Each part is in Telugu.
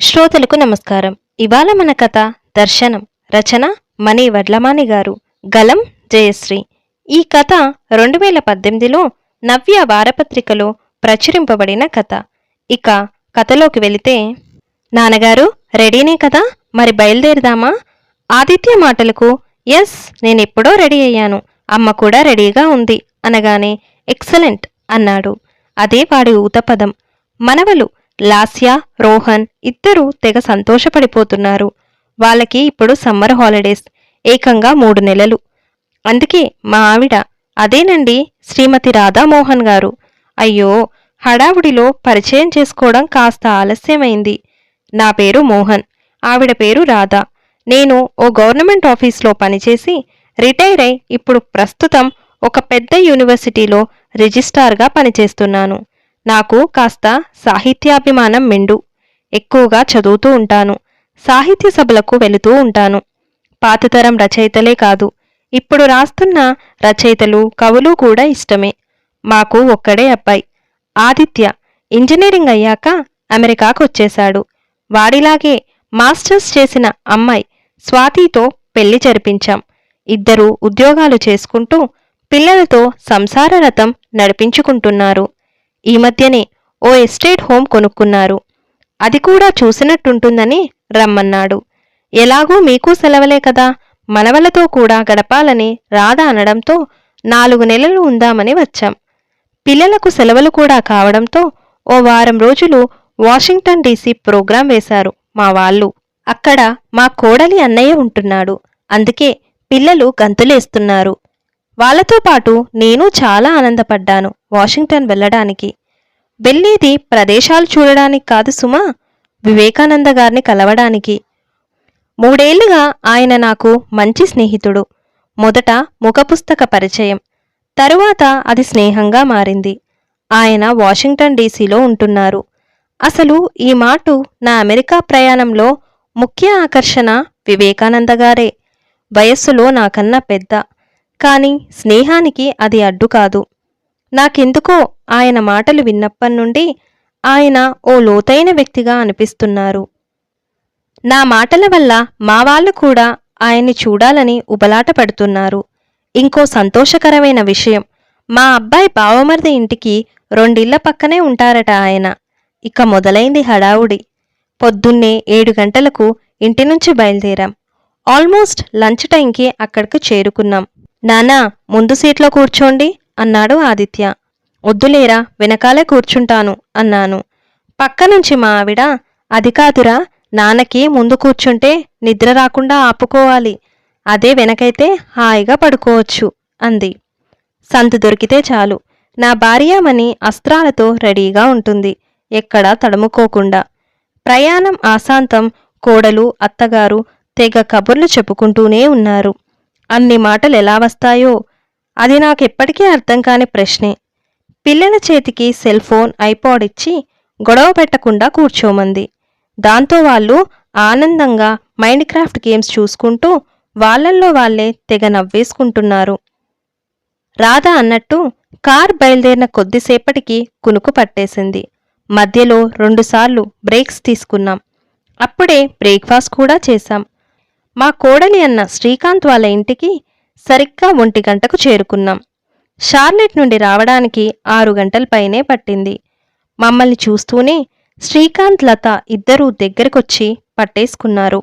శ్రోతలకు నమస్కారం. ఇవాళ మన కథ దర్శనం రచన మనీ వడ్లమాని గారు. గలం జయశ్రీ. ఈ కథ రెండు వేల పద్దెనిమిదిలో నవ్య వారపత్రికలో ప్రచురింపబడిన కథ. ఇక కథలోకి వెళితే నాన్నగారు రెడీనే కదా? మరి బయలుదేరదామా? ఆదిత్య మాటలకు ఎస్ నేనెప్పుడో రెడీ అయ్యాను. అమ్మ కూడా రెడీగా ఉంది అనగానే ఎక్సలెంట్ అన్నాడు. అదే వాడి ఊతపదం. మనవలు లాస్య రోహన్ ఇద్దరూ తెగ సంతోషపడిపోతున్నారు. వాళ్ళకి ఇప్పుడు సమ్మర్ హాలిడేస్ ఏకంగా మూడు నెలలు. అందుకే మా ఆవిడ అదేనండి శ్రీమతి రాధామోహన్ గారు. అయ్యో హడావుడిలో పరిచయం చేసుకోవడం కాస్త ఆలస్యమైంది. నా పేరు మోహన్ ఆవిడ పేరు రాధా. నేను ఓ గవర్నమెంట్ ఆఫీస్లో పనిచేసి రిటైర్ అయి ఇప్పుడు ప్రస్తుతం ఒక పెద్ద యూనివర్సిటీలో రిజిస్ట్రార్గా పనిచేస్తున్నాను. నాకు కాస్త సాహిత్యాభిమానం మెండు. ఎక్కువగా చదువుతూ ఉంటాను. సాహిత్య సభలకు వెళుతూ ఉంటాను. పాతతరం రచయితలే కాదు. ఇప్పుడు రాస్తున్న రచయితలు కవులు కూడా ఇష్టమే. మాకు ఒక్కడే అబ్బాయి. ఆదిత్య ఇంజనీరింగ్ అయ్యాక అమెరికాకు వచ్చేశాడు. వాడిలాగే మాస్టర్స్ చేసిన అమ్మాయి స్వాతితో పెళ్ళి జరిపించాం. ఇద్దరూ ఉద్యోగాలు చేసుకుంటూ పిల్లలతో సంసార రథం నడిపించుకుంటున్నారు. ఈ మధ్యనే ఓ ఎస్టేట్ హోమ్ కొనుక్కున్నారు. అది కూడా చూసినట్టుంటుందని రమ్మన్నాడు. ఎలాగూ మీకు సెలవలే కదా మనవలతో కూడా గడపాలని రాధ అనడంతో నాలుగు నెలలు ఉందామని వచ్చాం. పిల్లలకు సెలవులు కూడా కావడంతో ఓ వారం రోజులు వాషింగ్టన్ డీసీ ప్రోగ్రాం వేశారు మా వాళ్ళు. అక్కడ మా కోడలి అన్నయ్య ఉంటున్నాడు. అందుకే పిల్లలు గంతులేస్తున్నారు. వాళ్ళతో పాటు నేను చాలా ఆనందపడ్డాను. వాషింగ్టన్ వెళ్ళడానికి. వెళ్ళేది ప్రదేశాలు చూడడానికి కాదు సుమా వివేకానంద గారిని కలవడానికి. మూడేళ్ళుగా ఆయన నాకు మంచి స్నేహితుడు. మొదట ముఖపుస్తక పరిచయం. తరువాత అది స్నేహంగా మారింది. ఆయన వాషింగ్టన్ డీసీలో ఉంటున్నారు. అసలు ఈ మాటు నా అమెరికా ప్రయాణంలో ముఖ్య ఆకర్షణ వివేకానంద గారే. వయస్సులో నాకన్నా పెద్ద. కానీ స్నేహానికి అది అడ్డు కాదు. నాకెందుకో ఆయన మాటలు విన్నప్పటి నుండి ఆయన ఓ లోతైన వ్యక్తిగా అనిపిస్తున్నారు. నా మాటల వల్ల మా వాళ్ళు కూడా ఆయన్ని చూడాలని ఉబలాట పడుతున్నారు. ఇంకో సంతోషకరమైన విషయం మా అబ్బాయి బావమరిది ఇంటికి రెండిళ్ళ పక్కనే ఉంటారట ఆయన. ఇక మొదలైంది హడావుడి. పొద్దున్నే ఏడు గంటలకు ఇంటి నుంచి బయలుదేరాం. ఆల్మోస్ట్ లంచ్ టైంకి అక్కడికి చేరుకున్నాం. నానా ముందు సీట్లో కూర్చోండి. అన్నాడు ఆదిత్య. వద్దులేరా వెనకాలే కూర్చుంటాను అన్నాను. పక్క నుంచి మా ఆవిడ అది కాదురా నాన్నకి ముందు కూర్చుంటే నిద్ర రాకుండా ఆపుకోవాలి అదే వెనకైతే హాయిగా పడుకోవచ్చు అంది. సంతు దొరికితే చాలు నా భార్యామణి అస్త్రాలతో రెడీగా ఉంటుంది ఎక్కడా తడుముకోకుండా. ప్రయాణం ఆశాంతం కోడలు అత్తగారు తెగ కబుర్లు చెప్పుకుంటూనే ఉన్నారు. అన్ని మాటలు ఎలా వస్తాయో అది నాకెప్పటికీ అర్థం కాని ప్రశ్నే. పిల్లల చేతికి సెల్ ఫోన్ ఐపాడ్ ఇచ్చి గొడవ పెట్టకుండా కూర్చోమంది. దాంతో వాళ్ళు ఆనందంగా మైండ్ క్రాఫ్ట్ గేమ్స్ చూసుకుంటూ వాళ్ళల్లో వాళ్ళే తెగ నవ్వేసుకుంటున్నారు. రాధ అన్నట్టు కార్ బయలుదేరిన కొద్దిసేపటికి కునుకు పట్టేసింది. మధ్యలో రెండుసార్లు బ్రేక్స్ తీసుకున్నాం. అప్పుడే బ్రేక్ఫాస్ట్ కూడా చేశాం. మా కోడలి అన్న శ్రీకాంత్ వాళ్ళ ఇంటికి సరిగ్గా ఒంటి గంటకు చేరుకున్నాం. షార్లెట్ నుండి రావడానికి ఆరు గంటల పైనే పట్టింది. మమ్మల్ని చూస్తూనే శ్రీకాంత్ లత ఇద్దరూ దగ్గరకొచ్చి పట్టేసుకున్నారు.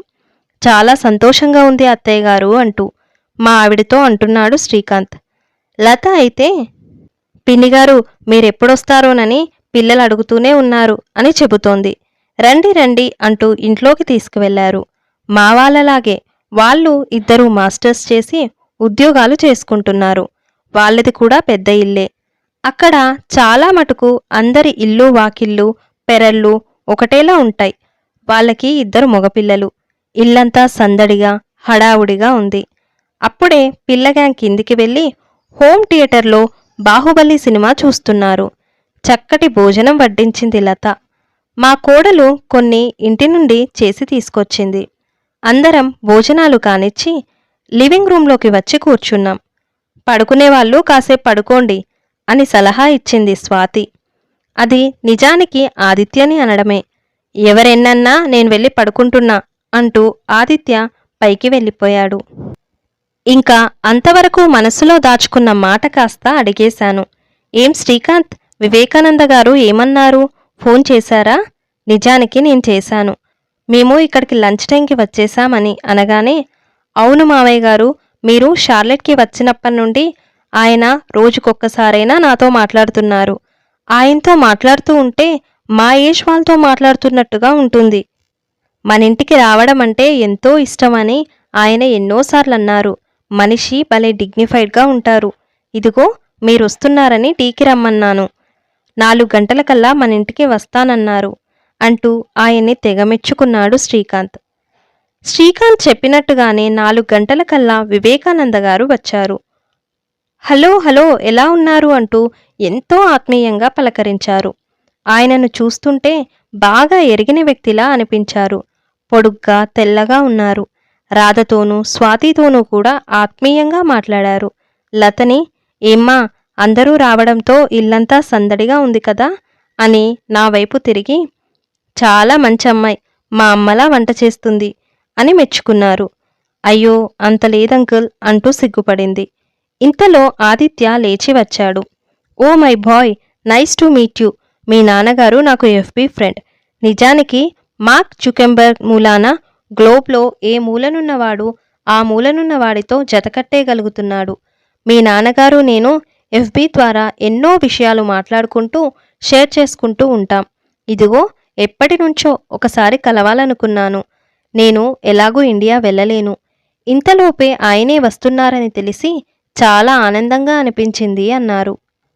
చాలా సంతోషంగా ఉంది అత్తయ్య గారు అంటూ మా ఆవిడతో అంటున్నాడు శ్రీకాంత్. లత అయితే పిన్నిగారు మీరెప్పుడొస్తారోనని పిల్లలు అడుగుతూనే ఉన్నారు అని చెబుతోంది. రండి రండి అంటూ ఇంట్లోకి తీసుకువెళ్ళారు మా వాళ్ళలాగే వాళ్ళు ఇద్దరూ మాస్టర్స్ చేసి ఉద్యోగాలు చేసుకుంటున్నారు. వాళ్ళది కూడా పెద్ద ఇల్లే. అక్కడ చాలా మటుకు అందరి ఇల్లు వాకిళ్ళు పెరళ్ళు ఒకటేలా ఉంటాయి. వాళ్ళకి ఇద్దరు మగపిల్లలు. ఇల్లంతా సందడిగా హడావుడిగా ఉంది. అప్పుడే పిల్లగాంగ్ కిందికి వెళ్ళి హోమ్ థియేటర్లో బాహుబలి సినిమా చూస్తున్నారు. చక్కటి భోజనం వడ్డించింది లత. మా కోడలు కొన్ని ఇంటి నుండి చేసి తీసుకొచ్చింది. అందరం భోజనాలు కానిచ్చి లివింగ్ రూంలోకి వచ్చి కూర్చున్నాం. పడుకునేవాళ్ళు కాసేపు పడుకోండి అని సలహా ఇచ్చింది స్వాతి. అది నిజానికి ఆదిత్యని అనడమే. ఎవరెన్నన్నా నేను వెళ్ళి పడుకుంటున్నా అంటూ ఆదిత్య పైకి వెళ్ళిపోయాడు. ఇంకా అంతవరకు మనసులో దాచుకున్న మాట కాస్త అడిగేశాను. ఏం శ్రీకాంత్? వివేకానంద గారు ఏమన్నారు? ఫోన్ చేశారా? నిజానికి నేను చేశాను. మేము ఇక్కడికి లంచ్ టైంకి వచ్చేసామని అనగానే అవును మావయ్య గారు మీరు షార్లెట్కి వచ్చినప్పటి నుండి ఆయన రోజుకొక్కసారైనా నాతో మాట్లాడుతున్నారు. ఆయనతో మాట్లాడుతూ ఉంటే మా ఏజ్ వాళ్ళతో మాట్లాడుతున్నట్టుగా ఉంటుంది. మన ఇంటికి రావడం అంటే ఎంతో ఇష్టమని ఆయన ఎన్నోసార్లు అన్నారు మనిషి భలే డిగ్నిఫైడ్గా ఉంటారు. ఇదిగో మీరు వస్తున్నారని టీకి రమ్మన్నాను. నాలుగు గంటలకల్లా మన ఇంటికి వస్తానన్నారు. అంటూ ఆయన్ని తెగమెచ్చుకున్నాడు శ్రీకాంత్. శ్రీకాంత్ చెప్పినట్టుగానే నాలుగు గంటలకల్లా వివేకానంద గారు వచ్చారు. హలో హలో ఎలా ఉన్నారు? అంటూ ఎంతో ఆత్మీయంగా పలకరించారు. ఆయనను చూస్తుంటే బాగా ఎరిగిన వ్యక్తిలా అనిపించారు. పొడుగ్గా తెల్లగా ఉన్నారు. రాధతోనూ స్వాతితోనూ కూడా ఆత్మీయంగా మాట్లాడారు. లతని ఏమ్మా అందరూ రావడంతో ఇల్లంతా సందడిగా ఉంది కదా? అని నా వైపు తిరిగి చాలా మంచి అమ్మాయి మా అమ్మలా వంట చేస్తుంది. అని మెచ్చుకున్నారు. అయ్యో అంత లేదంకుల్ అంటూ సిగ్గుపడింది. ఇంతలో ఆదిత్య లేచి వచ్చాడు. ఓ my boy nice to meet you. మీ నాన్నగారు నాకు ఎఫ్బీ ఫ్రెండ్. నిజానికి మార్క్ జుకెంబర్గ్ మూలాన గ్లోబ్లో ఏ మూలనున్నవాడు ఆ మూలనున్నవాడితో జతకట్టేయగలుగుతున్నాడు మీ నాన్నగారు నేను ఎఫ్బి ద్వారా ఎన్నో విషయాలు మాట్లాడుకుంటూ షేర్ చేసుకుంటూ ఉంటాం. ఇదిగో ఎప్పటి నుంచో ఒకసారి కలవాలనుకున్నాను. నేను ఎలాగూ ఇండియా వెళ్ళలేను. ఇంతలోపే ఆయనే వస్తున్నారని తెలిసి చాలా ఆనందంగా అనిపించింది అన్నారు.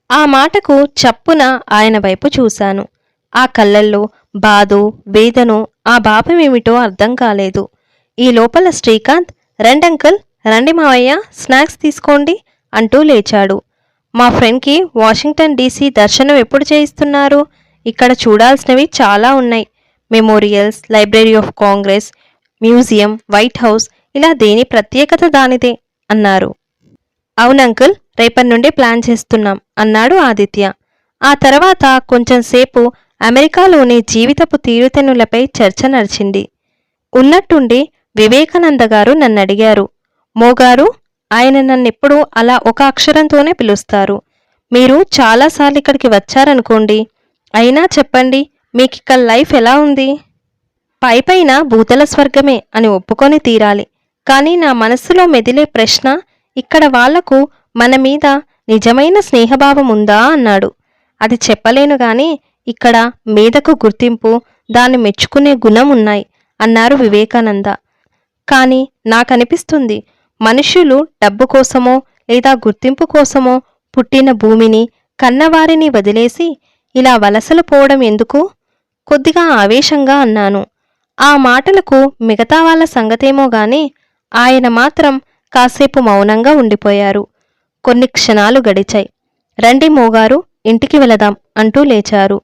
ఆ మాటకు చప్పున ఆయన వైపు చూశాను. ఆ కళ్ళల్లో బాధో వేదనో ఆ భావమేమిటో అర్థం కాలేదు. ఈ లోపల శ్రీకాంత్ రండంకల్ రండి మావయ్య స్నాక్స్ తీసుకోండి అంటూ లేచాడు. మా ఫ్రెండ్కి వాషింగ్టన్ డీసీ దర్శనం ఎప్పుడు చేయిస్తున్నారు? ఇక్కడ చూడాల్సినవి చాలా ఉన్నాయి. Memorials library of Congress museum White House ఇలా దేని ప్రత్యేకత దానిదే అన్నారు. అవునంకుల్ రేపటి నుండి ప్లాన్ చేస్తున్నాం అన్నాడు ఆదిత్య. ఆ తర్వాత కొంచెం సేపు అమెరికాలోని జీవితపు తీరుతెన్నులపై చర్చ నడిచింది. ఉన్నట్టుండి వివేకానంద గారు నన్ను అడిగారు మోగారు ఆయన నన్నెప్పుడూ అలా ఒక అక్షరంతోనే పిలుస్తారు. మీరు చాలాసార్లు ఇక్కడికి వచ్చారనుకోండి. అయినా చెప్పండి మీకిక్కడ లైఫ్ ఎలా ఉంది? పైపైన భూతల స్వర్గమే అని ఒప్పుకొని తీరాలి. కానీ నా మనస్సులో మెదిలే ప్రశ్న ఇక్కడ వాళ్ళకు మన మీద నిజమైన స్నేహభావం ఉందా అన్నాడు. అది చెప్పలేను గాని ఇక్కడ మీదకు గుర్తింపు దాన్ని మెచ్చుకునే గుణం ఉన్నాయి అన్నారు వివేకానంద. కానీ నాకనిపిస్తుంది మనుష్యులు డబ్బు కోసమో లేదా గుర్తింపు కోసమో పుట్టిన భూమిని కన్నవారిని వదిలేసి ఇలా వలసలు పోవడం ఎందుకు? కొద్దిగా ఆవేశంగా అన్నాను. ఆ మాటలకు మిగతా వాళ్ళ సంగతేమో గాని ఆయన మాత్రం కాసేపు మౌనంగా ఉండిపోయారు. కొన్ని క్షణాలు గడిచాయి. రండి మోగారు ఇంటికి వెళదాం అంటూ లేచారు.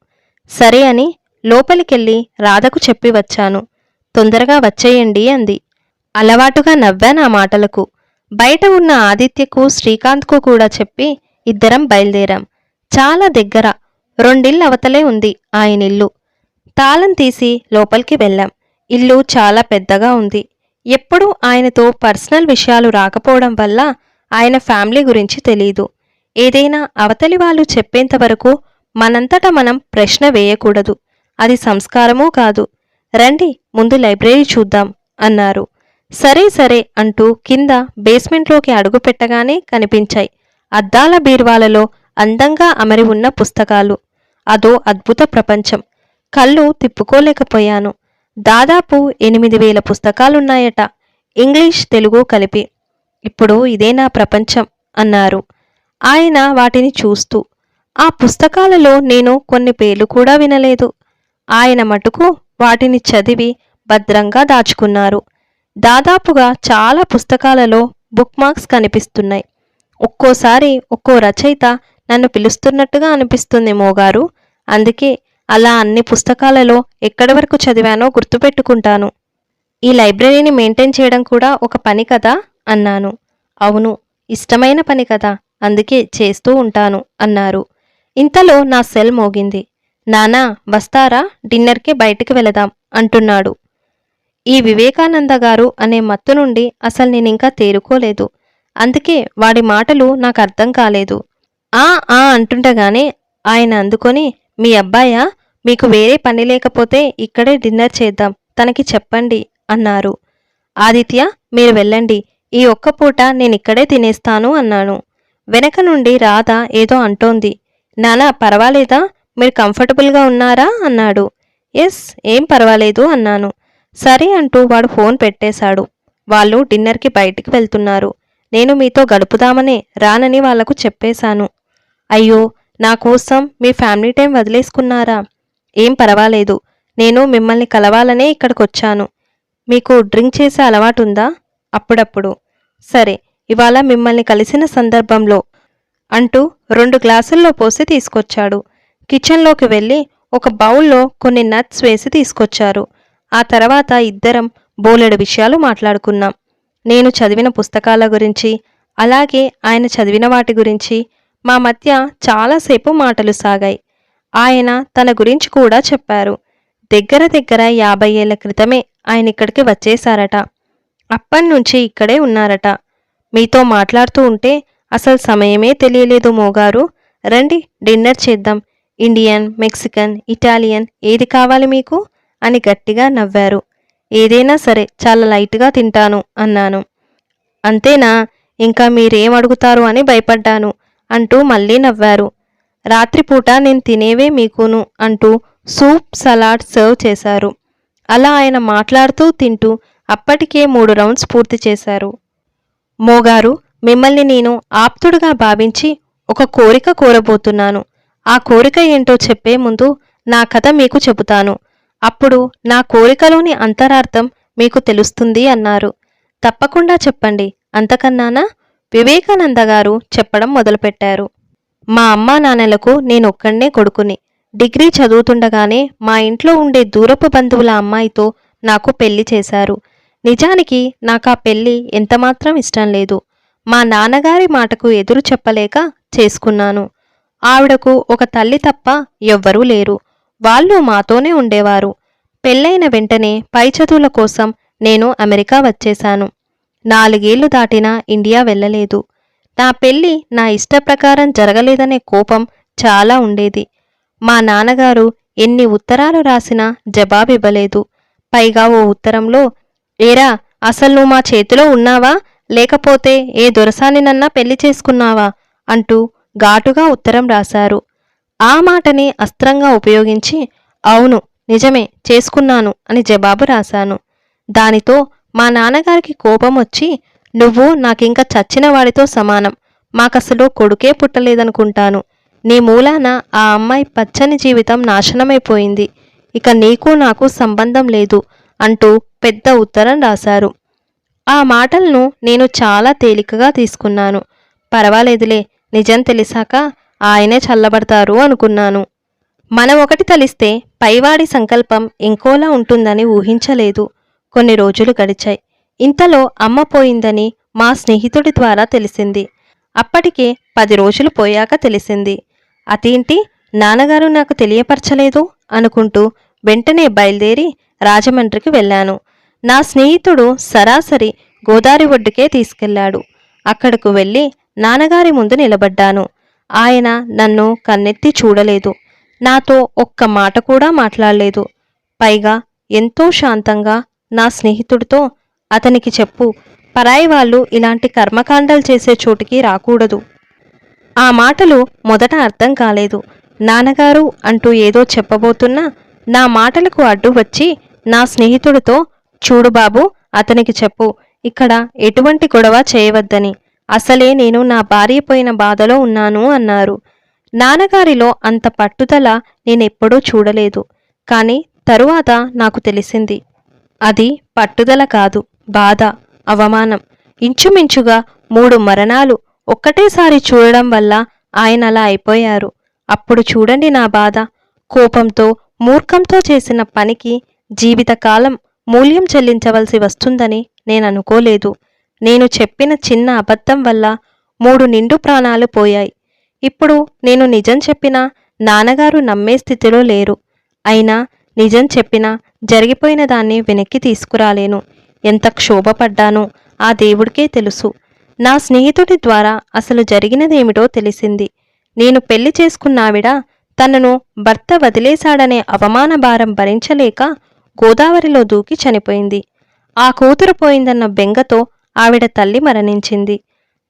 సరే అని లోపలికెళ్ళి రాధకు చెప్పి వచ్చాను. తొందరగా వచ్చేయండి అంది. అలవాటుగా నవ్వాను ఆ మాటలకు. బయట ఉన్న ఆదిత్యకు శ్రీకాంత్కు కూడా చెప్పి ఇద్దరం బయలుదేరాం. చాలా దగ్గర రెండిళ్ళు అవతలే ఉంది ఆయనిల్లు తాళం తీసి లోపలికి వెళ్ళాం. ఇల్లు చాలా పెద్దగా ఉంది. ఎప్పుడూ ఆయనతో పర్సనల్ విషయాలు రాకపోవడం వల్ల ఆయన ఫ్యామిలీ గురించి తెలీదు. ఏదైనా అవతలి వాళ్ళు చెప్పేంత వరకు మనంతట మనం ప్రశ్న వేయకూడదు. అది సంస్కారమూ కాదు. రండి ముందు లైబ్రరీ చూద్దాం అన్నారు. సరే సరే అంటూ కింద బేస్మెంట్లోకి అడుగుపెట్టగానే కనిపించాయి అద్దాల బీర్వాలలో అందంగా అమరి ఉన్న పుస్తకాలు. అదో అద్భుత ప్రపంచం. కళ్ళు తిప్పుకోలేకపోయాను. దాదాపు ఎనిమిది వేల పుస్తకాలున్నాయట. ఇంగ్లీష్ తెలుగు కలిపి. ఇప్పుడు ఇదే నా ప్రపంచం అన్నారు. ఆయన వాటిని చూస్తూ. ఆ పుస్తకాలలో నేను కొన్ని పేర్లు కూడా వినలేదు. ఆయన మటుకు వాటిని చదివి భద్రంగా దాచుకున్నారు. దాదాపుగా చాలా పుస్తకాలలో బుక్ మార్క్స్ కనిపిస్తున్నాయి. ఒక్కోసారి ఒక్కో రచయిత నన్ను పిలుస్తున్నట్టుగా అనిపిస్తుంది మోగారు. అందుకే అలా అన్ని పుస్తకాలలో ఎక్కడి వరకు చదివానో గుర్తుపెట్టుకుంటాను. ఈ లైబ్రరీని మెయింటైన్ చేయడం కూడా ఒక పని కదా? అన్నాను. అవును ఇష్టమైన పని కదా? అందుకే చేస్తూ ఉంటాను అన్నారు. ఇంతలో నా సెల్ మోగింది. నానా వస్తారా? డిన్నర్కి బయటికి వెళదాం అంటున్నాడు. ఈ వివేకానంద గారు అనే మత్తు నుండి అసలు నేను ఇంకా తేరుకోలేదు. అందుకే వాడి మాటలు నాకు అర్థం కాలేదు. ఆ ఆ అంటుండగానే ఆయన అందుకొని మీ అబ్బాయా మీకు వేరే పని లేకపోతే ఇక్కడే డిన్నర్ చేద్దాం తనకి చెప్పండి అన్నారు. ఆదిత్య మీరు వెళ్ళండి ఈ ఒక్క పూట నేను ఇక్కడే తినేస్తాను అన్నాను. వెనక నుండి రాధ ఏదో అంటోంది. నానా పర్వాలేదా? మీరు కంఫర్టబుల్గా ఉన్నారా? అన్నాడు. ఎస్ ఏం పర్వాలేదు అన్నాను. సరే అంటూ వాడు ఫోన్ పెట్టేశాడు. వాళ్ళు డిన్నర్కి బయటికి వెళ్తున్నారు. నేను మీతో గడుపుదామనే రానని వాళ్ళకు చెప్పేశాను. అయ్యో నా కోసం మీ ఫ్యామిలీ టైం వదిలేసుకున్నారా? ఏం పర్వాలేదు. నేను మిమ్మల్ని కలవాలనే ఇక్కడికొచ్చాను. మీకు డ్రింక్ చేసే అలవాటు ఉందా అప్పుడప్పుడు. సరే ఇవాళ మిమ్మల్ని కలిసిన సందర్భంలో అంటూ రెండు గ్లాసుల్లో పోసి తీసుకొచ్చాడు. కిచెన్లోకి వెళ్ళి ఒక బౌల్లో కొన్ని నట్స్ వేసి తీసుకొచ్చారు. ఆ తర్వాత ఇద్దరం బోలెడు విషయాలు మాట్లాడుకున్నాం. నేను చదివిన పుస్తకాల గురించి అలాగే ఆయన చదివిన వాటి గురించి మా మధ్య చాలాసేపు మాటలు సాగాయి. ఆయన తన గురించి కూడా చెప్పారు. దగ్గర దగ్గర యాభై ఏళ్ళ క్రితమే ఆయన ఇక్కడికి వచ్చేశారట. అప్పటినుంచి ఇక్కడే ఉన్నారట. మీతో మాట్లాడుతూ ఉంటే అసలు సమయమే తెలియలేదు మోగారు. రండి డిన్నర్ చేద్దాం. ఇండియన్ మెక్సికన్ ఇటాలియన్ ఏది కావాలి మీకు? అని గట్టిగా నవ్వారు. ఏదైనా సరే చాలా లైట్గా తింటాను అన్నాను. అంతేనా? ఇంకా మీరేం అడుగుతారు అని భయపడ్డాను. అంటూ మళ్ళీ నవ్వారు. రాత్రిపూట నేను తినేవే మీకును అంటూ సూప్ సలాడ్ సర్వ్ చేశారు. అలా ఆయన మాట్లాడుతూ తింటూ అప్పటికే మూడు రౌండ్స్ పూర్తి చేశారు. మోగారు మిమ్మల్ని నేను ఆప్తుడుగా భావించి ఒక కోరిక కోరబోతున్నాను. ఆ కోరిక ఏంటో చెప్పే ముందు నా కథ మీకు చెబుతాను. అప్పుడు నా కోరికలోని అంతరార్థం మీకు తెలుస్తుంది అన్నారు. తప్పకుండా చెప్పండి. అంతకన్నానా? వివేకానంద గారు చెప్పడం మొదలుపెట్టారు. మా అమ్మా నాన్నలకు నేనొక్కడే కొడుకుని. డిగ్రీ చదువుతుండగానే మా ఇంట్లో ఉండే దూరపు బంధువుల అమ్మాయితో నాకు పెళ్ళి చేశారు. నిజానికి నాకు ఆ పెళ్ళి ఎంతమాత్రం ఇష్టం లేదు. మా నాన్నగారి మాటకు ఎదురు చెప్పలేక చేసుకున్నాను. ఆవిడకు ఒక తల్లి తప్ప ఎవ్వరూ లేరు. వాళ్ళు మాతోనే ఉండేవారు. పెళ్ళైన వెంటనే పై చదువుల కోసం నేను అమెరికా వచ్చేశాను. నాలుగేళ్ళు దాటినా ఇండియా వెళ్ళలేదు. నా పెళ్ళి నా ఇష్ట ప్రకారం జరగలేదనే కోపం చాలా ఉండేది. మా నాన్నగారు ఎన్ని ఉత్తరాలు రాసినా జవాబివ్వలేదు. పైగా ఓ ఉత్తరంలో ఏరా అసలు నువ్వు మా చేతిలో ఉన్నావా? లేకపోతే ఏ దొరసానినన్నా పెళ్ళి చేసుకున్నావా? అంటూ ఘాటుగా ఉత్తరం రాశారు. ఆ మాటని అస్త్రంగా ఉపయోగించి అవును నిజమే చేసుకున్నాను అని జవాబు రాశాను. దానితో మా నాన్నగారికి కోపం వచ్చి నువ్వు నాకింక చచ్చిన వాడితో సమానం. మాకసలు కొడుకే పుట్టలేదనుకుంటాను. నీ మూలాన ఆ అమ్మాయి పచ్చని జీవితం నాశనమైపోయింది. ఇక నీకు నాకు సంబంధం లేదు అంటూ పెద్ద ఉత్తరం రాశారు. ఆ మాటలను నేను చాలా తేలికగా తీసుకున్నాను. పర్వాలేదులే నిజం తెలిసాక ఆయనే చల్లబడతారు అనుకున్నాను. మనం ఒకటి తలిస్తే పైవాడి సంకల్పం ఇంకోలా ఉంటుందని ఊహించలేదు. కొన్ని రోజులు గడిచాయి. ఇంతలో అమ్మ పోయిందని మా స్నేహితుడి ద్వారా తెలిసింది. అప్పటికే పది రోజులు పోయాక తెలిసింది. అదేంటి? నాన్నగారు నాకు తెలియపరచలేదు? అనుకుంటూ వెంటనే బయలుదేరి రాజమండ్రికి వెళ్ళాను. నా స్నేహితుడు సరాసరి గోదావరి ఒడ్డుకే తీసుకెళ్ళాడు అక్కడకు వెళ్ళి నాన్నగారి ముందు నిలబడ్డాను. ఆయన నన్ను కన్నెత్తి చూడలేదు. నాతో ఒక్క మాట కూడా మాట్లాడలేదు. పైగా ఎంతో శాంతంగా నా స్నేహితుడితో అతనికి చెప్పు. పరాయి వాళ్ళు ఇలాంటి కర్మకాండాలు చేసే చోటికి రాకూడదు. ఆ మాటలు మొదట అర్థం కాలేదు. నాన్నగారు అంటూ ఏదో చెప్పబోతున్నా నా మాటలకు అడ్డు వచ్చి నా స్నేహితుడితో చూడు బాబు అతనికి చెప్పు. ఇక్కడ ఎటువంటి గొడవ చేయవద్దని. అసలే నేను నా భార్య పోయిన బాధలో ఉన్నాను అన్నారు. నాన్నగారిలో అంత పట్టుదల నేనెప్పుడూ చూడలేదు. కానీ తరువాత నాకు తెలిసింది. అది పట్టుదల కాదు బాధ అవమానం. ఇంచుమించుగా మూడు మరణాలు ఒక్కటేసారి చూడడం వల్ల ఆయన అలా అయిపోయారు. అప్పుడు చూడండి నా బాధ. కోపంతో మూర్ఖంతో చేసిన పనికి జీవితకాలం మూల్యం చెల్లించవలసి వస్తుందని నేను అనుకోలేదు. నేను చెప్పిన చిన్న అబద్ధం వల్ల మూడు నిండు ప్రాణాలు పోయాయి. ఇప్పుడు నేను నిజం చెప్పినా నాన్నగారు నమ్మే స్థితిలో లేరు. అయినా నిజం చెప్పినా జరిగిపోయిన దాన్ని వెనక్కి తీసుకురాలేను. ఎంత క్షోభపడ్డానో ఆ దేవుడికే తెలుసు. నా స్నేహితుడి ద్వారా అసలు జరిగినదేమిటో తెలిసింది. నేను పెళ్ళి చేసుకున్నావిడ తనను భర్త వదిలేశాడనే అవమాన భారం భరించలేక గోదావరిలో దూకి చనిపోయింది. ఆ కూతురు పోయిందన్న బెంగతో ఆవిడ తల్లి మరణించింది.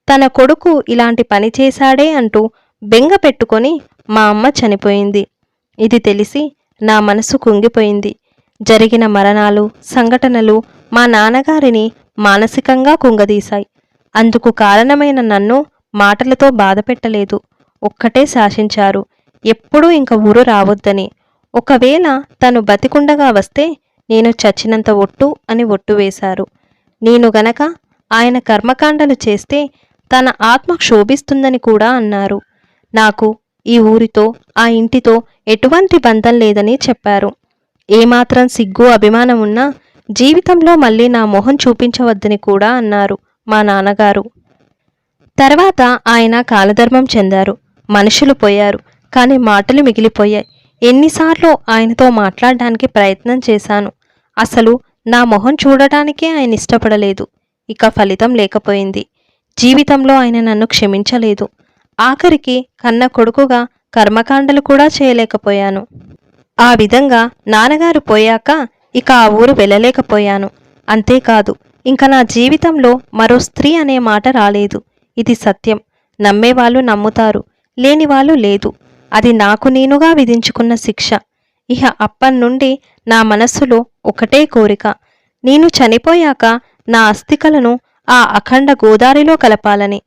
తన కొడుకు ఇలాంటి పని చేశాడే అంటూ బెంగ పెట్టుకొని మా అమ్మ చనిపోయింది. ఇది తెలిసి నా మనసు కుంగిపోయింది. జరిగిన మరణాలు సంఘటనలు మా నాన్నగారిని మానసికంగా కుంగదీశాయి. అందుకు కారణమైన నన్ను మాటలతో బాధపెట్టలేదు. ఒక్కటే శాసించారు. ఎప్పుడూ ఇంక ఊరు రావద్దని. ఒకవేళ తను బతికుండగా వస్తే నేను చచ్చినంత ఒట్టు అని ఒట్టు వేశారు. నేను గనక ఆయన కర్మకాండలు చేస్తే తన ఆత్మ క్షోభిస్తుందని కూడా అన్నారు. నాకు ఈ ఊరితో ఆ ఇంటితో ఎటువంటి బంధం లేదని చెప్పారు. ఏమాత్రం సిగ్గు అభిమానం ఉన్నా జీవితంలో మళ్ళీ నా మొహం చూపించవద్దని కూడా అన్నారు మా నాన్నగారు. తర్వాత ఆయన కాలధర్మం చెందారు. మనుషులు పోయారు. కానీ మాటలు మిగిలిపోయాయి. ఎన్నిసార్లు ఆయనతో మాట్లాడడానికి ప్రయత్నం చేశాను. అసలు నా మొహం చూడటానికే ఆయన ఇష్టపడలేదు. ఇక ఫలితం లేకపోయింది. జీవితంలో ఆయన నన్ను క్షమించలేదు. ఆఖరికి కన్న కొడుకుగా కర్మకాండలు కూడా చేయలేకపోయాను. ఆ విధంగా నాన్నగారు పోయాక ఇక ఆ ఊరు వెళ్ళలేకపోయాను. అంతేకాదు ఇంక నా జీవితంలో మరో స్త్రీ అనే మాట రాలేదు. ఇది సత్యం. నమ్మేవాళ్ళు నమ్ముతారు లేని వాళ్ళు లేదు. అది నాకు నేనుగా విధించుకున్న శిక్ష. ఇహ అప్పన్నుండి నా మనస్సులో ఒకటే కోరిక. నేను చనిపోయాక నా అస్థికలను ఆ అఖండ గోదారిలో కలపాలని.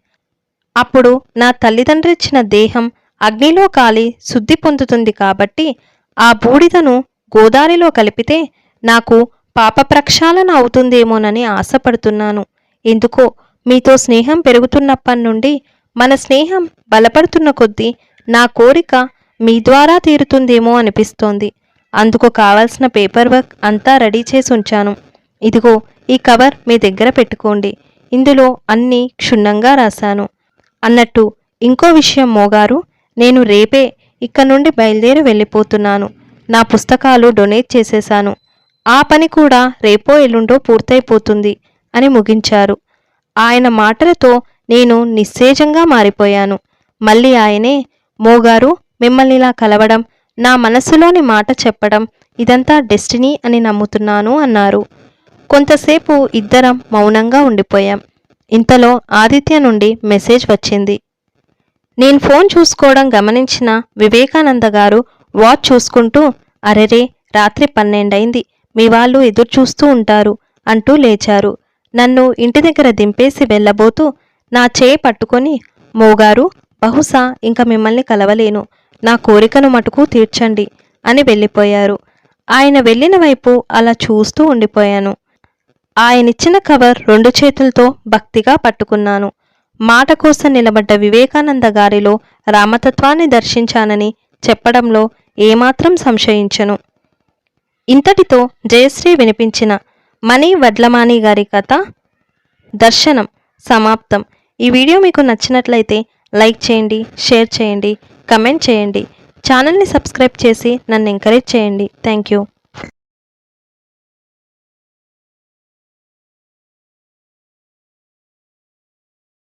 అప్పుడు నా తల్లిదండ్రిచ్చిన దేహం అగ్నిలో కాలి శుద్ధి పొందుతుంది కాబట్టి ఆ బూడిదను గోదారిలో కలిపితే నాకు పాప ప్రక్షాళన అవుతుందేమోనని ఆశపడుతున్నాను. ఎందుకో మీతో స్నేహం పెరుగుతున్నప్పటి నుండి మన స్నేహం బలపడుతున్న కొద్దీ నా కోరిక మీ ద్వారా తీరుతుందేమో అనిపిస్తోంది. అందుకు కావాల్సిన పేపర్ వర్క్ అంతా రెడీ చేసి ఉంచాను. ఇదిగో ఈ కవర్ మీ దగ్గర పెట్టుకోండి. ఇందులో అన్నీ క్షుణ్ణంగా రాశాను. అన్నట్టు ఇంకో విషయం మోగారు. నేను రేపే ఇక్కడ నుండి బయలుదేరి వెళ్ళిపోతున్నాను. నా పుస్తకాలు డొనేట్ చేసేశాను. ఆ పని కూడా రేపో ఎల్లుండో పూర్తయిపోతుంది అని ముగించారు. ఆయన మాటలతో నేను నిస్సేజంగా మారిపోయాను. మళ్ళీ ఆయనే మోగారు మిమ్మల్ని ఇలా కలవడం నా మనసులోని మాట చెప్పడం ఇదంతా డెస్టినీ అని నమ్ముతున్నాను అన్నారు. కొంతసేపు ఇద్దరం మౌనంగా ఉండిపోయాం. ఇంతలో ఆదిత్య నుండి మెసేజ్ వచ్చింది. నేను ఫోన్ చూసుకోవడం గమనించిన వివేకానంద గారు వాచ్ చూసుకుంటూ అరెరే రాత్రి పన్నెండైంది మీ వాళ్ళు ఎదురు చూస్తూ ఉంటారు అంటూ లేచారు. నన్ను ఇంటి దగ్గర దింపేసి వెళ్ళబోతూ నా చేయి పట్టుకొని మోగారు బహుశా ఇంక మిమ్మల్ని కలవలేను. నా కోరికను మటుకు తీర్చండి అని వెళ్ళిపోయారు. ఆయన వెళ్ళిన వైపు అలా చూస్తూ ఉండిపోయాను. ఆయనిచ్చిన కవర్ రెండు చేతులతో భక్తిగా పట్టుకున్నాను. మాట కోసం నిలబడ్డ వివేకానంద గారిలో రామతత్వాన్ని దర్శించానని చెప్పడంలో ఏమాత్రం సంశయించను. ఇంతటితో జయశ్రీ వినిపించిన మణి వడ్లమాని గారి కథ దర్శనం సమాప్తం. ఈ వీడియో మీకు నచ్చినట్లయితే లైక్ చేయండి షేర్ చేయండి కమెంట్ చేయండి. ఛానల్ని సబ్స్క్రైబ్ చేసి నన్ను ఎంకరేజ్ చేయండి. Thank you.